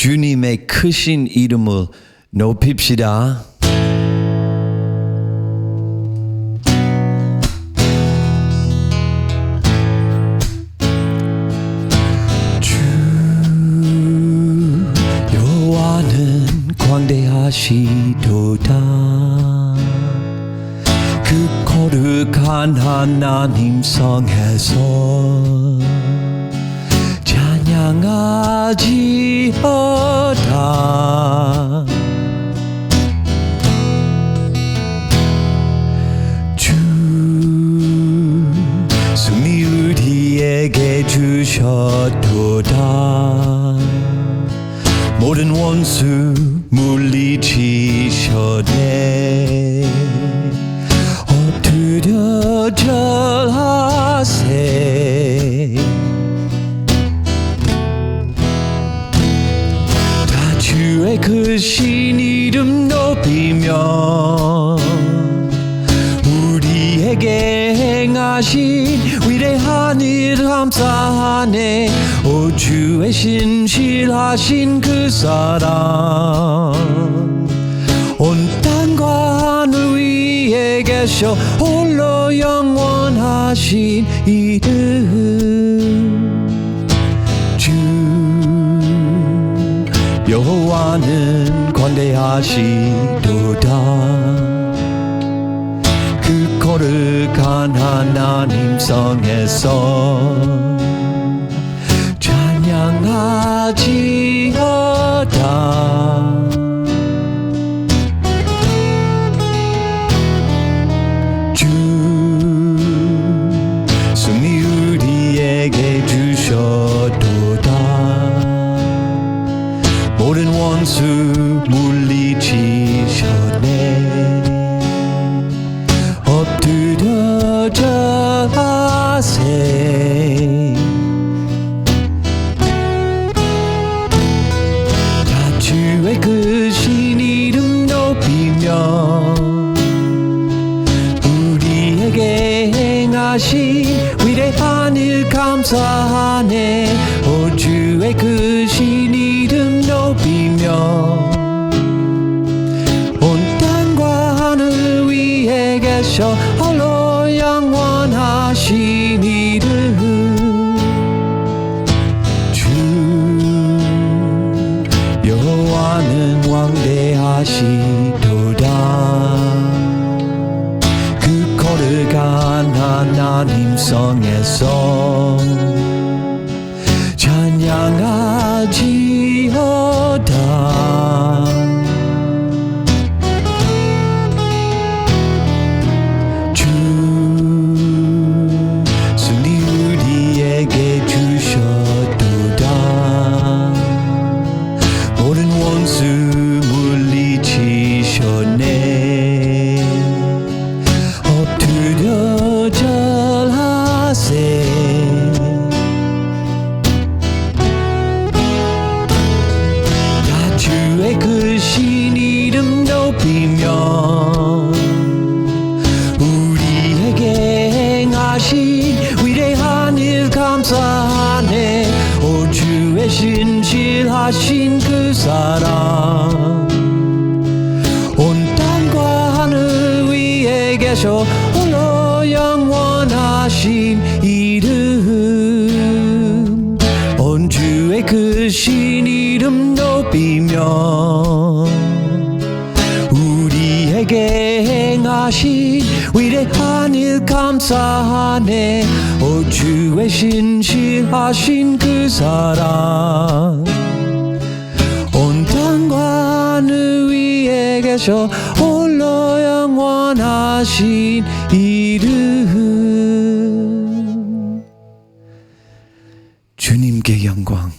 주님의 크신 이름을 높입시다. 광대하시도다 그 거룩한 하나님 성에서 찬양하지어다 주 승리 우리에게 주셨도다. 모든 원수 물리치셨네 크신 이름 높이며 우리에게 행하신 위대한 일 감사하네. 오 주의 신실하신 그 사랑 온 땅과 하늘 위에 계셔 홀로 영원하신 이름 여호와는 관대하시도다. 그 거룩한 하나님 성에서 찬양하지 모든 원수 물리치셨네. 엎드려 절하세. 다 주의 크신 이름 높이며 우리에게 행하신 위대한 일 감사하네. 오 주의 이름 높이며 온 땅과 하늘 위에 계셔 홀로 영원하신 이름 주 여호와는 왕대하시도다. 그 거룩한 하나님 성에서 주의 신실하신 그 사랑 온 땅과 하늘 위에 계셔 홀로 영원하신 이름. 온 주의 크신 이름 높이며 우리에게 행하신 위대한 일 감사하네. 오 주의 신실하신 그 사랑. 온 땅과 하늘 위에 계셔 홀로 영원하신 이름. 주님께 영광